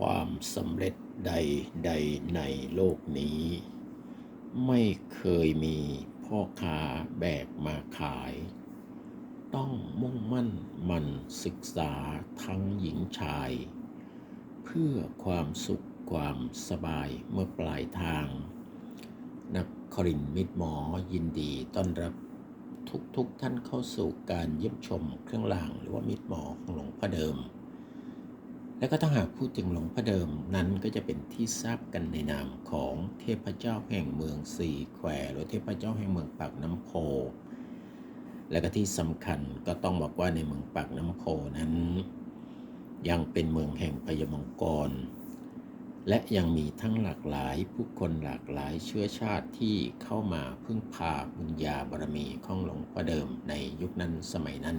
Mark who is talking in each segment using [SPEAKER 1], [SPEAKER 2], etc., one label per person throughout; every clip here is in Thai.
[SPEAKER 1] ความสำเร็จใดใดๆในโลกนี้ ไม่เคยมีพ่อค้าแบกมาขาย ต้องมุ่งมั่นหมันศึกษาทั้งหญิงชาย เพื่อความสุขความสบายเมื่อปลายทาง นักครินมิตรหมอยินดีต้อนรับทุกๆทท่านเข้าสู่การเยี่ยมชมเครื่องรางหรือว่ามิตรหมอของหลวงพ่อเดิม และก็ถ้าหากพูดถึงหลวงพ่อเดิมนั้นก็จะเป็นที่ทราบกันในนามของเทพเจ้าแห่งเมืองสี่แควหรือเทพเจ้าแห่งเมืองปากน้ำโพ และก็ที่สำคัญก็ต้องบอกว่าในเมืองปากน้ำโพนั้น ยังเป็นเมืองแห่งพยมงกร และยังมีทั้งหลากหลายผู้คนหลากหลายเชื้อชาติที่เข้ามาพึ่งพาบุญญาบารมีของหลวงพ่อเดิมในยุคนั้นสมัยนั้น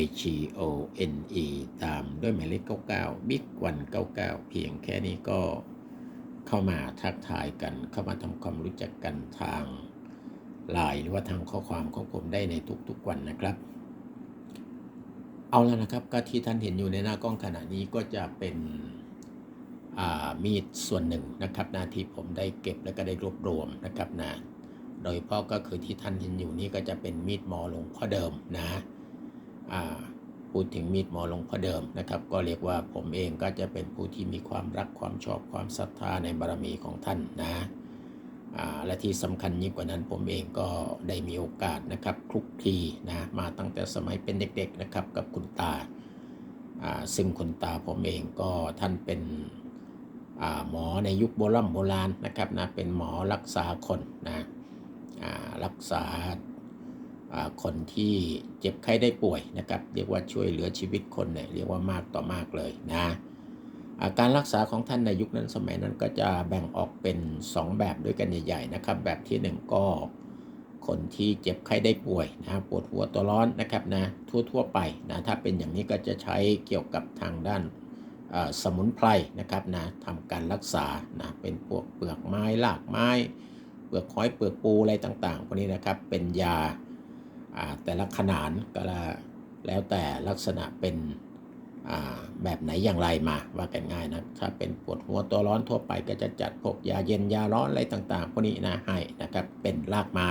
[SPEAKER 1] I G O N E ตามด้วยหมายเลข 99 Big 199 เพียงแค่นี้ก็เข้ามาทักทายกัน เข้ามาทำความรู้จักกันทางไลน์หรือว่าทางข้อความของผมได้ในทุกๆวันนะครับ เอาแล้วนะครับก็ที่ท่านเห็นอยู่ในหน้ากล้องขณะนี้ก็จะเป็นมีดส่วนหนึ่งนะครับนะที่ผมได้เก็บและก็ได้รวบรวมนะครับนะโดยเฉพาะก็คือที่ท่านเห็นอยู่นี้ก็จะเป็นมีดหมอหลวงพ่อเดิมนะ พูดถึงมีดหมอหลวงพ่อเดิมนะครับ ก็เรียกว่าผมเองก็จะเป็นผู้ที่มีความรักความชอบความศรัทธาในบารมีของท่านนะและที่สำคัญยิ่งกว่านั้นผมเองก็ได้มีโอกาสนะครับคลุกคลีนะมาตั้งแต่สมัยเป็นเด็กๆนะครับกับคุณตาซึ่งคุณตาผมเองก็ท่านเป็นหมอในยุคโบราณโบราณนะครับนะเป็นหมอรักษาคนนะรักษา คนที่เจ็บไข้ได้ป่วยนะครับ เรียกว่าช่วยเหลือชีวิตคนเนี่ยเรียกว่ามากต่อมากเลยนะอาการรักษาของท่านในยุคนั้นสมัยนั้นก็จะแบ่งออกเป็น 2 แบบด้วยกันใหญ่ ๆ นะครับ แบบที่ 1 ก็คนที่เจ็บไข้ได้ป่วยนะปวดหัวตัวร้อนนะครับนะทั่วๆไปนะถ้าเป็นอย่างนี้ก็จะใช้เกี่ยวกับทางด้านสมุนไพรนะครับนะทำการรักษานะเป็นพวกเปลือกไม้รากไม้ เปลือกหอยเปลือกปูอะไรต่างๆพวกนี้นะครับเป็นยา แต่ละขนาดก็ละแล้วแต่ลักษณะเป็นแบบไหนอย่างไรมาว่ากันง่ายนะถ้าเป็นปวดหัวตัวร้อนทั่วไปก็จะจัดพวกยาเย็นยาร้อนอะไรต่างๆพวกนี้นะให้นะครับเป็นรากไม้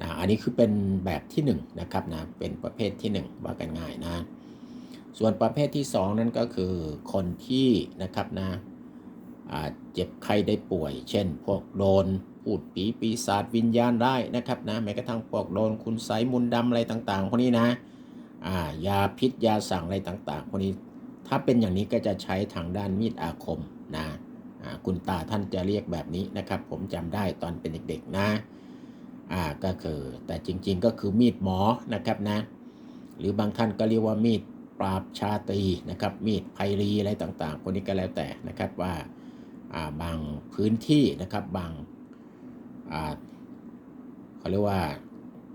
[SPEAKER 1] นะอันนี้คือเป็นแบบที่1นนะครับนะเป็นประเภทที่ 1 ว่ากันง่ายนะส่วนประเภทที่ 2 นั้นก็คือคนที่นะครับนะเจ็บไข้ได้ป่วย เช่น พวกโดน พูดผีปีศาจวิญญาณได้นะครับนะแม้กระทั่งพวกโดนคุณไสยมนดำอะไรต่างๆพวกนี้นะอ่ายาพิษยาสั่งอะไรต่างๆพวกนี้ถ้าเป็นอย่างนี้ก็จะใช้ทางด้านมีดอาคมนะอ่าคุณตาท่านจะเรียกแบบนี้นะครับ ผมจำได้ตอนเป็นเด็กๆนะอ่าก็คือแต่จริงๆก็คือมีดหมอนะครับนะหรือบางท่านก็เรียกว่ามีดปราบชาตีนะครับมีดไพรีอะไรต่างๆคนนี้ก็แล้วแต่นะครับว่าบางพื้นที่นะครับบาง เขาเรียกว่า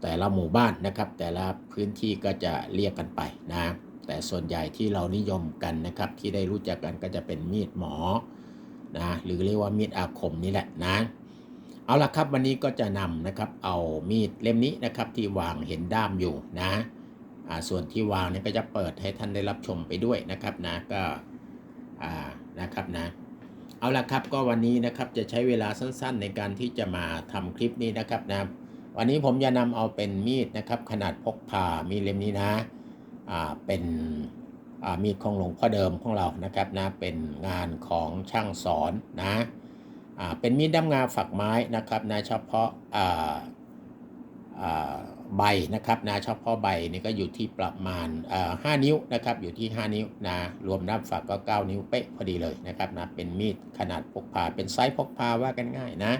[SPEAKER 1] แต่ละหมู่บ้านนะครับ แต่ละพื้นที่ก็จะเรียกกันไปนะแต่ส่วนใหญ่ที่เรานิยมกันนะครับ ที่ได้รู้จักกันก็จะเป็นมีดหมอนะหรือเรียกว่ามีดอาคมนี่แหละนะเอาละครับวันนี้ก็จะนำนะครับเอามีดเล่มนี้นะครับที่วางเห็นด้ามอยู่นะส่วนที่วางเนี่ยก็จะเปิดให้ท่านได้รับชมไปด้วยนะครับนะก็นะครับนะ เอาละครับก็วันนี้นะครับจะใช้เวลาสั้นๆ ในการที่จะมาทำคลิปนี้นะครับนะวันนี้ผมจะนำเอาเป็นมีดนะครับ ขนาดพกพามีเล่มนี้นะอ่าเป็นอ่ามีดของหลวงพ่อเดิมของเรานะครับนะเป็นงานของช่างสอนนะอ่าเป็นมีดด้ามงาฝักไม้นะครับนะเฉพาะอ่าอ่า ใบนะครับนะเฉพาะใบนี่ก็อยู่ที่ประมาณอ่านิ้วนะครับอยู่ที่ 5 นิ้วนะรวมนับฝักก็ 9 นิ้วเป๊ะพอดีเลยนะครับนะเป็นมีดขนาดพกพาเป็นไซส์พกพาว่ากันง่ายนะ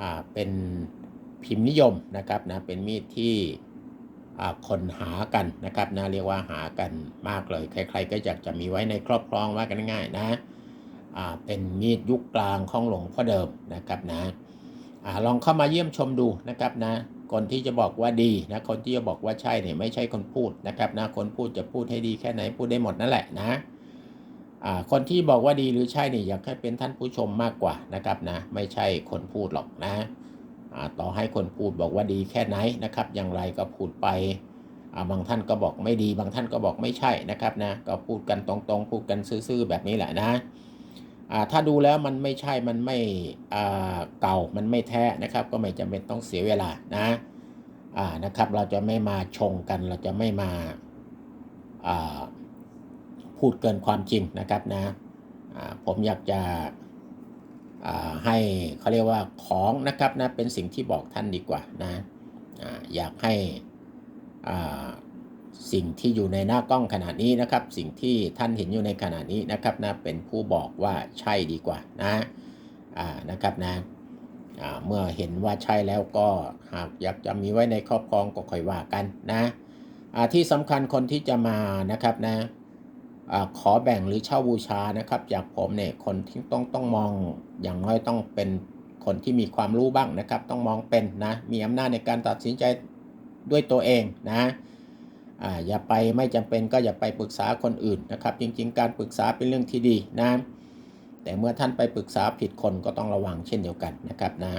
[SPEAKER 1] อ่าเป็นพิมพ์นิยมนะครับนะเป็นมีดที่อ่าคนหากันนะครับนะเรียกว่าหากันมากเลยใคร ๆ ก็อยากจะมีไว้ในครอบครองว่ากันง่ายนะอ่าเป็นมีดยุคกลางของหลวงพ่อเดิมนะครับนะอาลองเข้ามาเยี่ยมชมดูนะครับนะ คนที่จะบอกว่าดีนะคนที่จะบอกว่าใช่เนี่ยไม่ใช่คนพูดนะครับนะคนพูดจะพูดให้ดีแค่ไหนพูดได้หมดนั่นแหละนะอ่าคนที่บอกว่าดีหรือใช่เนี่ยอยากให้เป็นท่านผู้ชมมากกว่านะครับนะไม่ใช่คนพูดหรอกนะอ่าต่อให้คนพูดบอกว่าดีแค่ไหนนะครับ อย่างไรก็พูดไปอ่าบางท่านก็บอกไม่ดี บางท่านก็บอกไม่ใช่นะครับนะก็พูดกันตรงๆ พูดกันซื่อๆแบบนี้แหละนะ ถ้าดูแล้วมันไม่ใช่มันไม่อ่าเก่ามันไม่แท้นะครับ ก็ไม่จำเป็นต้องเสียเวลานะอ่านะครับ เราจะไม่มาชงกัน เราจะไม่มาอ่าพูดเกินความจริงนะครับนะอ่าผมอยากจะอ่าให้เขาเรียกว่าของนะครับนะเป็นสิ่งที่บอกท่านดีกว่านะอ่าอยากให้อ่า สิ่งที่อยู่ในหน้ากล้องขนาดนี้นะครับ สิ่งที่ท่านเห็นอยู่ในขณะนี้นะครับนะเป็นผู้บอกว่าใช่ดีกว่านะอ่านะครับนะอ่าเมื่อเห็นว่าใช่แล้วก็หากอยากจะมีไว้ในครอบครองก็ค่อยว่ากันนะอ่าที่สำคัญคนที่จะมานะครับนะอาขอแบ่งหรือเช่าบูชานะครับจากผมเนี่ยคนที่ต้องต้องมองอย่างน้อยต้องเป็นคนที่มีความรู้บ้างนะครับ ต้องมองเป็นนะมีอำนาจในการตัดสินใจด้วยตัวเองนะ อ่าอย่าไปไม่จำเป็นก็อย่าไปปรึกษาคนอื่นนะครับ จริง ๆ การปรึกษาเป็นเรื่องที่ดีนะ แต่เมื่อท่านไปปรึกษาผิดคนก็ต้องระวังเช่นเดียวกันนะครับนะ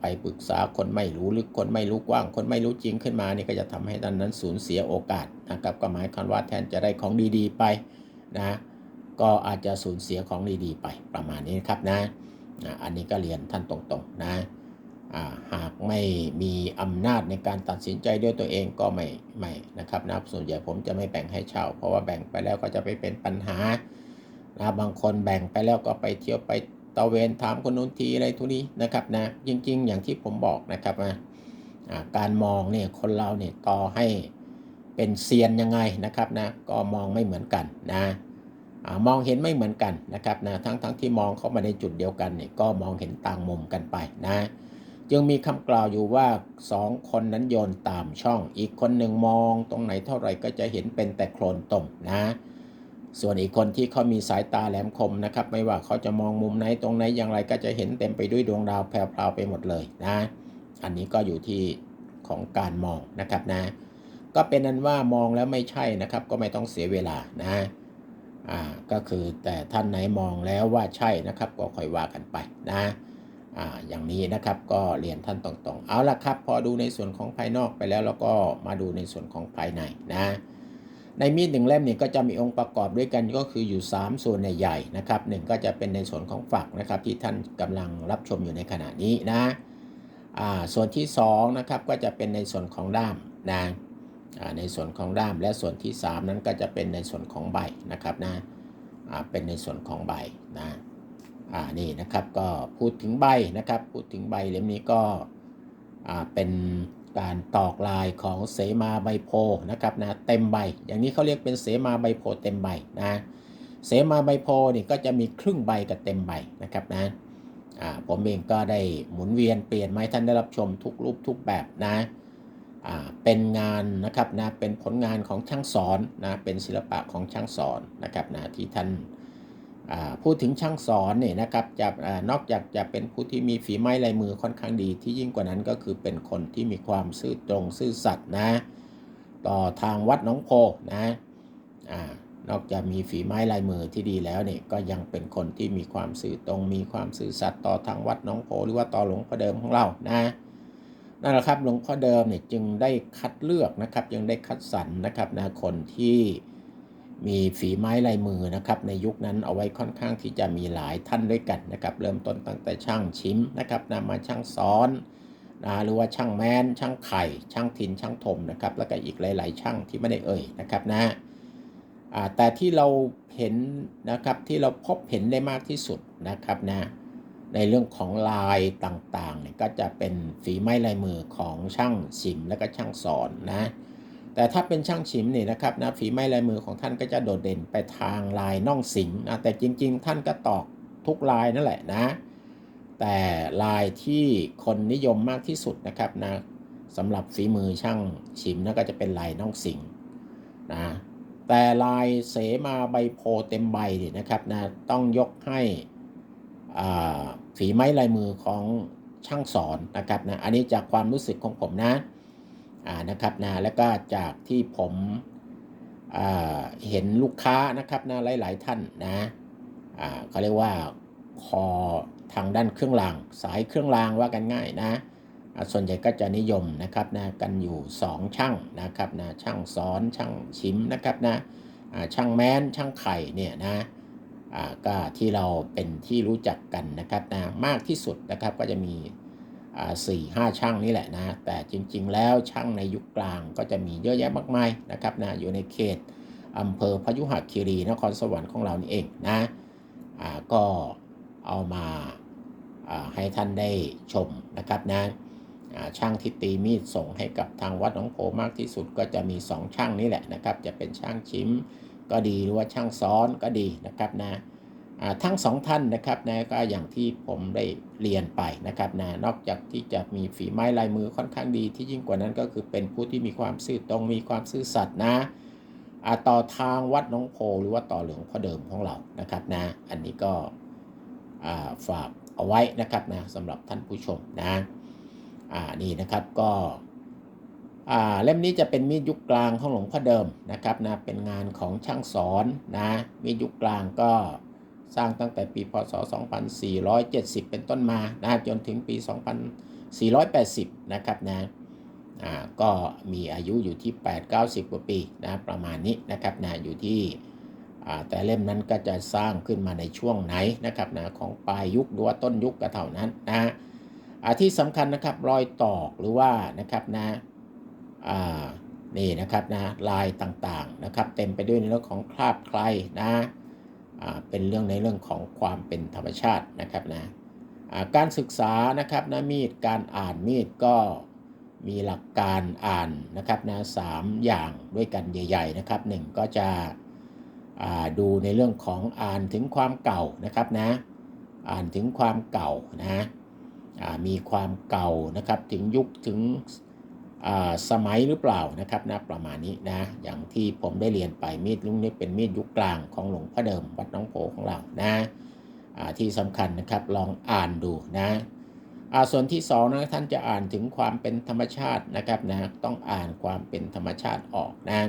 [SPEAKER 1] ไปปรึกษาคนไม่รู้ลึกคนไม่รู้กว้าง คนไม่รู้จริงขึ้นมานี่ก็จะทำให้ท่านนั้นสูญเสียโอกาสนะครับก็หมายความว่าแทนจะได้ของดีๆไปนะก็อาจจะสูญเสียของดีๆไปประมาณนี้นครับนะอันนี้ก็เรียนท่านตรงๆนะ หากไม่มีอำนาจในการตัดสินใจด้วยตัวเองก็ไม่ไม่นะครับนะส่วนใหญ่ผมจะไม่แบ่งให้เช่า เพราะว่าแบ่งไปแล้วก็จะไปเป็นปัญหานะบางคนแบ่งไปแล้วก็ไปเที่ยวไปตะเวนถามคนนู้นทีอะไรทุนี้นะครับนะจริง ๆ อย่างที่ผมบอกนะครับนะการมองเนี่ยคนเราเนี่ยต่อให้เป็นเซียนยังไงนะครับนะก็มองไม่เหมือนกันนะมองเห็นไม่เหมือนกันนะครับนะทั้งทั้งที่มองเข้ามาในจุดเดียวกันเนี่ยก็มองเห็นต่างมุมกันไปนะ จึงมีคำกล่าวอยู่ว่าสองคนนั้นโยนตามช่อง อีกคนหนึ่งมองตรงไหนเท่าไหร่ก็จะเห็นเป็นแต่โคลนตมนะ ส่วนอีกคนที่เขามีสายตาแหลมคมนะครับ ไม่ว่าเขาจะมองมุมไหนตรงไหนอย่างไรก็จะเห็นเต็มไปด้วยดวงดาวแพรวๆไปหมดเลยนะ อันนี้ก็อยู่ที่ของการมองนะครับนะ ก็เป็นนั้นว่ามองแล้วไม่ใช่นะครับ ก็ไม่ต้องเสียเวลานะอ่าก็คือแต่ท่านไหนมองแล้วว่าใช่นะครับ ก็ค่อยว่ากันไปนะ ออย่างนี้นะครับก็เรียนท่านตรงๆ เอาละครับ พอดูในส่วนของภายนอกไปแล้วแล้วก็มาดูในส่วนของภายในนะในมีดหนึ่งเล่มนี่ก็จะมีองค์ประกอบด้วยกันก็คืออยู่ 3 ส่วนใหญ่ๆนะครับหนึ่งก็จะเป็นในส่วนของฝักนะครับที่ท่านกำลังรับชมอยู่ในขณะนี้นะส่วนที่2นะครับก็จะเป็นในส่วนของด้ามนะในส่วนของด้ามและส่วนที่ 3 นั้นก็จะเป็นในส่วนของใบนะครับนะเป็นในส่วนของใบนะ อ่านี่นะครับก็พูดถึงใบนะครับ พูดถึงใบเล่มนี้ก็อ่าเป็นการตอกลายของเสมาใบโพนะครับนะเต็มใบ อย่างนี้เขาเรียกเป็นเสมาใบโพเต็มใบนะเสมาใบโพนี่ก็จะมีครึ่งใบกับเต็มใบนะครับนะอ่าผมเองก็ได้หมุนเวียนเปลี่ยนมาให้ท่านได้รับชมทุกรูปทุกแบบนะอ่าเป็นงานนะครับนะเป็นผลงานของช่างสอนนะเป็นศิลปะของช่างสอนนะครับนะที่ท่าน พูดถึงช่างสอนเนี่ยนะครับจะอนอกจากจะเป็นผู้ที่มีฝีไม้ลายมือค่อนข้างดี ที่ยิ่งกว่านั้นก็คือเป็นคนที่มีความซื่อตรงซื่อสัตย์นะ ต่อทางวัดน้องโพนะอนอกจากมีฝีไม้ลายมือที่ดีแล้วเนี่ยก็ยังเป็นคนที่มีความซื่อตรง มีความซื่อสัตย์ต่อทางวัดน้องโพหรือว่าต่อหลวงพ่อเดิมของเรานะนั่นแหละครับหลวงพ่อเดิมเนี่ยจึงได้คัดเลือกนะครับ ยังได้คัดสรรนะครับนะคนที่ มีฝีไม้ลายมือนะครับในยุคนั้นเอาไว้ค่อนข้างที่จะมีหลายท่านด้วยกันนะครับเริ่มต้นตั้งแต่ช่างชิมนะครับนะมาช่างสอนนะหรือว่าช่างแมนช่างไข่ ช่างทินช่างถมนะครับแล้วก็อีกหลาย ๆ ช่างที่ไม่ได้เอ่ยนะครับนะแต่ที่เราเห็นนะครับที่เราพบเห็นได้มากที่สุดนะครับนะในเรื่องของลายต่างๆเนี่ยก็จะเป็นฝีไม้ลายมือของช่างชิมและก็ช่างสอนนะ แต่ถ้าเป็นช่างชิมเนี่ยนะครับนะฝีไม้ลายมือของท่านก็จะโดดเด่นไปทางลายน่องสิงนะแต่จริง ๆ ท่านก็ตอกทุกลายนั่นแหละนะ แต่ลายที่คนนิยมมากที่สุดนะครับนะสำหรับฝีมือช่างชิมนะก็จะเป็นลายน่องสิงนะแต่ลายเสมาใบโพเต็มใบเนี่ยนะครับนะต้องยกให้ฝีไม้ลายมือของช่างสอนนะครับนะอันนี้จากความรู้สึกของผมนะ นะครับนะแล้วก็จากที่ผมอ่าเห็นลูกค้านะครับนะหลาย ๆ ท่านนะอ่าเขาเรียกว่าคอทางด้านเครื่องราง สายเครื่องรางว่ากันง่ายนะอ่าส่วนใหญ่ก็จะนิยมนะครับนะกันอยู่ 2 ช่างนะครับนะช่างสอนช่างชิมนะครับนะอ่าช่างแม้นช่างไข่เนี่ยนะอ่าก็ที่เราเป็นที่รู้จักกันนะครับนะมากที่สุดนะครับก็จะมี สี่ห้าช่างนี่แหละนะแต่จริงๆ แล้วช่างในยุคกลางก็จะมีเยอะแยะมากมายนะครับนะอยู่ในเขตอำเภอพยุหคีรีนครสวรรค์ของเรานี่เองนะอ่าก็เอามาอ่าให้ท่านได้ชมนะครับนะอ่าช่างที่ตีมีดส่งให้กับทางวัดหนองโพมากที่สุดก็จะมี 2 ช่างนี่แหละนะครับ จะเป็นช่างชิมก็ดีหรือว่าช่างซ้อนก็ดีนะครับนะ ทั้งสองท่านนะครับนะก็อย่างที่ผมได้เรียนไปนะครับนะนอกจากที่จะมีฝีไม้ลายมือค่อนข้างดีที่ยิ่งกว่านั้นก็คือเป็นผู้ที่มีความซื่อตรงมีความซื่อสัตย์นะต่อทางวัดน้องโพหรือว่าต่อหลวงพ่อเดิมของเรานะครับนะอันนี้ก็ฝากเอาไว้นะครับนะสำหรับท่านผู้ชมนะอ่านี่นะครับก็เล่มนี้จะเป็นมีดยุคกลางของหลวงพ่อเดิมนะครับนะเป็นงานของช่างสอนนะมีดยุคกลางก็ สร้างตั้งแต่ปีพศ 2470 เป็นต้นมานะจนถึงปี 2480 นะครับนะอ่าก็มีอายุอยู่ที่ 8-90 กว่าปีนะประมาณนี้นะครับนะอยู่ที่อ่าแต่เล่มนั้นก็จะสร้างขึ้นมาในช่วงไหนนะครับนะของปลายยุคหรือว่าต้นยุคก็เท่านั้นนะอ่าที่สำคัญนะครับรอยตอกหรือว่านะครับนะอ่านี่นะครับนะลายต่างๆนะครับ เต็มไปด้วยเรื่องของคราบใครนะ เป็นเรื่องในเรื่องของความเป็นธรรมชาตินะครับนะการศึกษานะครับนะมีดการอ่านมีดก็มีหลักการอ่านนะครับนะสามอย่างด้วยกันใหญ่ ๆ นะครับหนึ่งก็จะดูในเรื่องของอ่านถึงความเก่านะครับนะอ่านถึงความเก่านะมีความเก่านะครับถึงยุคถึง สมัยหรือเปล่านะครับนะประมาณนี้นะอย่างที่ผมได้เรียนไปมีดลุงนี่เป็นมีดยุคกลางของหลวงพ่อเดิมวัดน้องโพของเรานะาที่สำคัญนะครับลองอ่านดูนะอาส่วนที่สองนะท่านจะอ่านถึงความเป็นธรรมชาตินะครับนะต้องอ่านความเป็นธรรมชาติออกนะ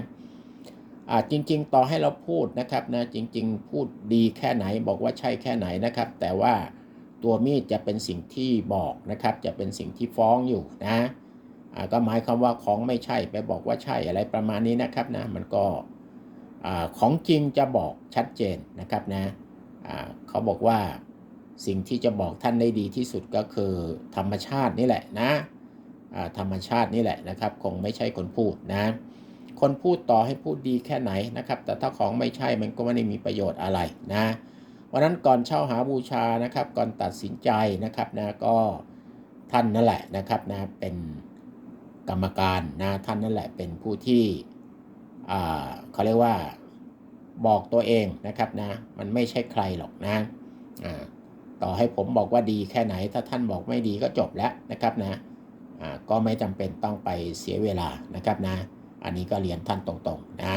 [SPEAKER 1] จริง ๆ ต่อให้เราพูดนะครับนะจริง ๆ พูดดีแค่ไหนบอกว่าใช่แค่ไหนนะครับ แต่ว่าตัวมีดจะเป็นสิ่งที่บอกนะครับ จะเป็นสิ่งที่ฟ้องอยู่นะ ก็หมายความว่าของไม่ใช่ไปบอกว่าใช่อะไรประมาณนี้นะครับนะมันก็ของจริงจะบอกชัดเจนนะครับนะเขาบอกว่าสิ่งที่จะบอกท่านได้ดีที่สุดก็คือธรรมชาตินี่แหละนะธรรมชาตินี่แหละนะครับ คงไม่ใช่คนพูดนะ คนพูดต่อให้พูดดีแค่ไหนนะครับ แต่ถ้าของไม่ใช่มันก็ไม่ได้มีประโยชน์อะไรนะวันนั้นก่อนเช่าหาบูชานะครับ ก่อนตัดสินใจนะครับนะก็ท่านนั่นแหละนะครับนะเป็น กรรมการนะท่านนั่นแหละเป็นผู้ที่อ่าเขาเรียกว่าบอกตัวเองนะครับนะมันไม่ใช่ใครหรอกนะอ่าต่อให้ผมบอกว่าดีแค่ไหน ถ้าท่านบอกไม่ดีก็จบแล้วนะครับนะอ่าก็ไม่จำเป็นต้องไปเสียเวลานะครับนะ อันนี้ก็เรียนท่านตรงๆนะ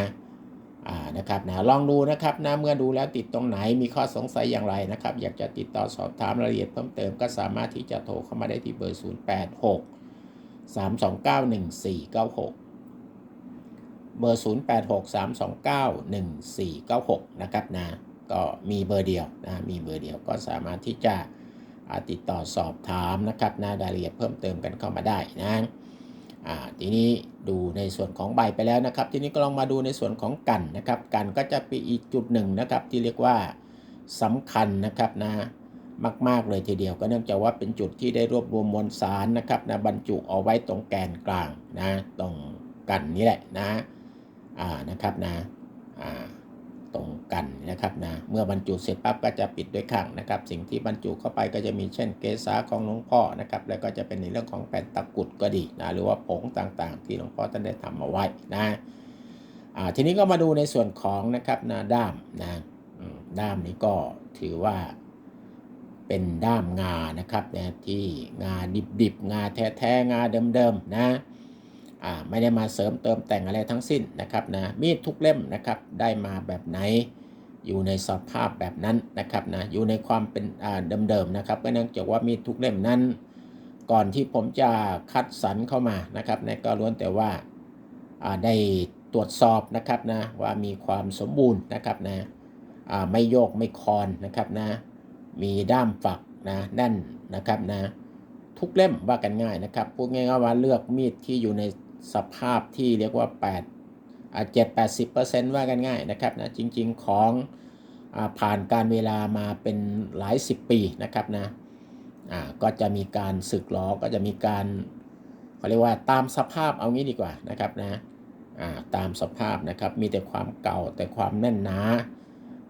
[SPEAKER 1] อ่านะครับนะลองดูนะครับนะเมื่อดูแล้วติดตรงไหนมีข้อสงสัยอย่างไรนะครับ อยากจะติดต่อสอบถามรายละเอียดเพิ่มเติมก็สามารถที่จะโทรเข้ามาได้ที่เบอร์ 086 3291496 เบอร์ 0863291496 นะครับนะก็มีเบอร์เดียวนะมีเบอร์เดียวก็สามารถที่จะติดต่อสอบถามนะครับนะรายละเอียดเพิ่มเติมกันเข้ามาได้นะอ่าทีนี้ดูในส่วนของใบไปแล้วนะครับ ทีนี้ก็ลองมาดูในส่วนของกันนะครับ กันก็จะเป็นอีกจุดหนึ่งนะครับที่เรียกว่าสำคัญนะครับนะ มาก ๆ เลยทีเดียวก็เนื่องจากว่าเป็นจุดที่ได้รวบรวมมวลสารนะครับนะบรรจุเอาไว้ตรงแกนกลางนะตรงกันนี่แหละนะอ่านะครับนะอ่าตรงกันนะครับนะเมื่อบรรจุเสร็จปั๊บก็จะปิดด้วยข้างนะครับ สิ่งที่บรรจุเข้าไปก็จะมีเช่นเกสาของหลวงพ่อนะครับแล้วก็จะเป็นในเรื่องของแผ่นตะกุดก็ดีนะหรือว่าผงต่างๆ ที่หลวงพ่อท่านได้ทำเอาไว้นะอ่าทีนี้ก็มาดูในส่วนของนะครับนะด้ามนะด้ามนี้ก็ถือว่า เป็นด้ามงานะครับนะที่งาดิบๆ งาแท้ๆ งาเดิมๆ นะไม่ได้มาเสริมเติมแต่งอะไรทั้งสิ้นนะครับนะมีดทุกเล่มนะครับได้มาแบบไหน อยู่ในสภาพแบบนั้นนะครับนะอยู่ในความเป็นเดิมๆนะครับก็เนื่องจากว่ามีดทุกเล่มนั้น ก่อนที่ผมจะคัดสรรเข้ามานะครับนะก็ล้วนแต่ว่าได้ตรวจสอบนะครับนะว่ามีความสมบูรณ์นะครับนะไม่โยกไม่คอนนะครับนะ มีด้ามฝักนะแน่นนะครับนะทุกเล่มว่ากันง่ายนะครับพูดง่ายๆว่าเลือกมีดที่อยู่ในสภาพที่เรียกว่า8อ่า7 80 ว่ากันง่ายนะครับนะจริงๆของอาผ่านการเวลามาเป็นหลายสิบปีนะครับนะอ่าก็จะมีการสึกหรอก็จะมีการเขาเรียกว่าตามสภาพเอางี้ดีกว่านะครับนะอ่าตามสภาพนะครับมีแต่ความเก่าแต่ความแน่นหนา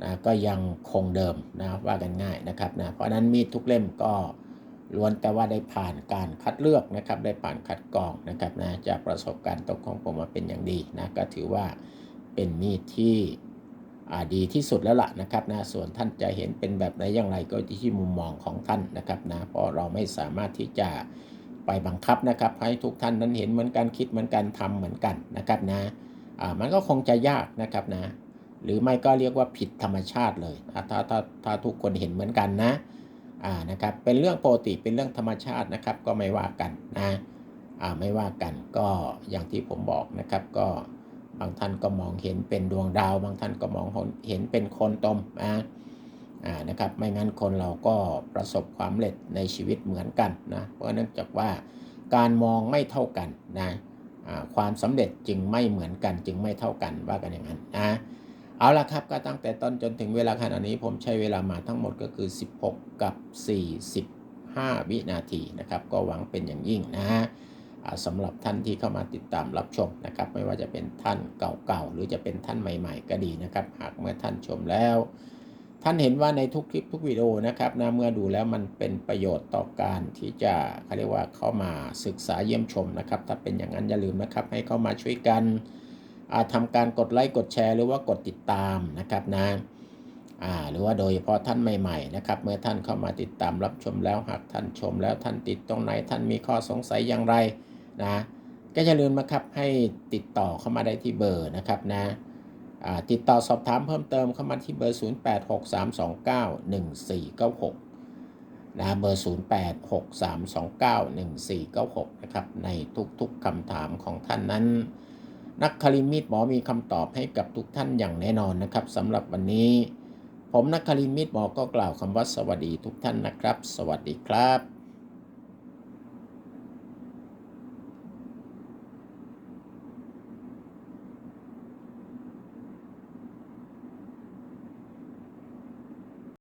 [SPEAKER 1] นะก็ยังคงเดิมนะว่ากันง่ายนะครับนะเพราะนั้นมีดทุกเล่มก็ล้วนแต่ว่าได้ผ่านการคัดเลือกนะครับ ได้ผ่านคัดกรองนะครับนะจากประสบการณ์ตรงของผมมาเป็นอย่างดีนะก็ถือว่าเป็นมีดที่ดีที่สุดแล้วล่ะนะครับนะส่วนท่านจะเห็นเป็นแบบไหนอย่างไรก็ที่มุมมองของท่านนะครับนะเพราะเราไม่สามารถที่จะไปบังคับนะครับให้ทุกท่านนั้นเห็นเหมือนกันคิดเหมือนกันทำเหมือนกันนะครับนะมันก็คงจะยากนะครับนะ หรือไม่ก็เรียกว่าผิดธรรมชาติเลยถ้าถ้าถ้าถ้าทุกคนเห็นเหมือนกันนะอ่านะครับเป็นเรื่องปกติเป็นเรื่องธรรมชาตินะครับก็ไม่ว่ากันนะอ่าไม่ว่ากันก็อย่างที่ผมบอกนะครับก็บางท่านก็มองเห็นเป็นดวงดาว บางท่านก็มองเห็นเป็นคนตมนะอ่านะครับไม่งั้นคนเราก็ประสบความสำเร็จในชีวิตเหมือนกันนะเพราะเนื่องจากว่าการมองไม่เท่ากันนะอ่าความสำเร็จจึงไม่เหมือนกันจึงไม่เท่ากันว่ากันอย่างนั้นนะ เอาละครับก็ตั้งแต่ต้นจนถึงเวลาขณะนี้ผมใช้เวลามาทั้งหมดก็คือ 16 กับ 45 วินาทีนะครับ ก็หวังเป็นอย่างยิ่งนะฮะสำหรับท่านที่เข้ามาติดตามรับชมนะครับ ไม่ว่าจะเป็นท่านเก่าๆ หรือจะเป็นท่านใหม่ๆ ก็ดีนะครับ หากเมื่อท่านชมแล้ว ท่านเห็นว่าในทุกคลิปทุกวิดีโอนะครับนะเมื่อดูแล้วมันเป็นประโยชน์ต่อการที่จะเขาเรียกว่าเข้ามาศึกษาเยี่ยมชมนะครับ ถ้าเป็นอย่างนั้นอย่าลืมนะครับให้เข้ามาช่วยกัน ทำการกดไลค์กดแชร์หรือว่ากดติดตามนะครับนะหรือว่าโดยเฉพาะท่านใหม่ๆนะครับ เมื่อท่านเข้ามาติดตามรับชมแล้วหากท่านชมแล้วท่านติดตรงไหนท่านมีข้อสงสัยอย่างไรนะก็อย่าลืมนะครับให้ติดต่อเข้ามาได้ที่เบอร์นะครับนะติดต่อสอบถามเพิ่มเติมเข้ามาที่เบอร์ 0863291496นะเบอร์ 0863291496นะครับในทุกๆคำถามของท่านนั้น นักคลินมีดหมอมีคำตอบให้กับทุกท่านอย่างแน่นอนนะครับสำหรับวันนี้ ผมนักคลินมีดหมอก็กล่าวคำว่าสวัสดีทุกท่านนะครับ สวัสดีครับ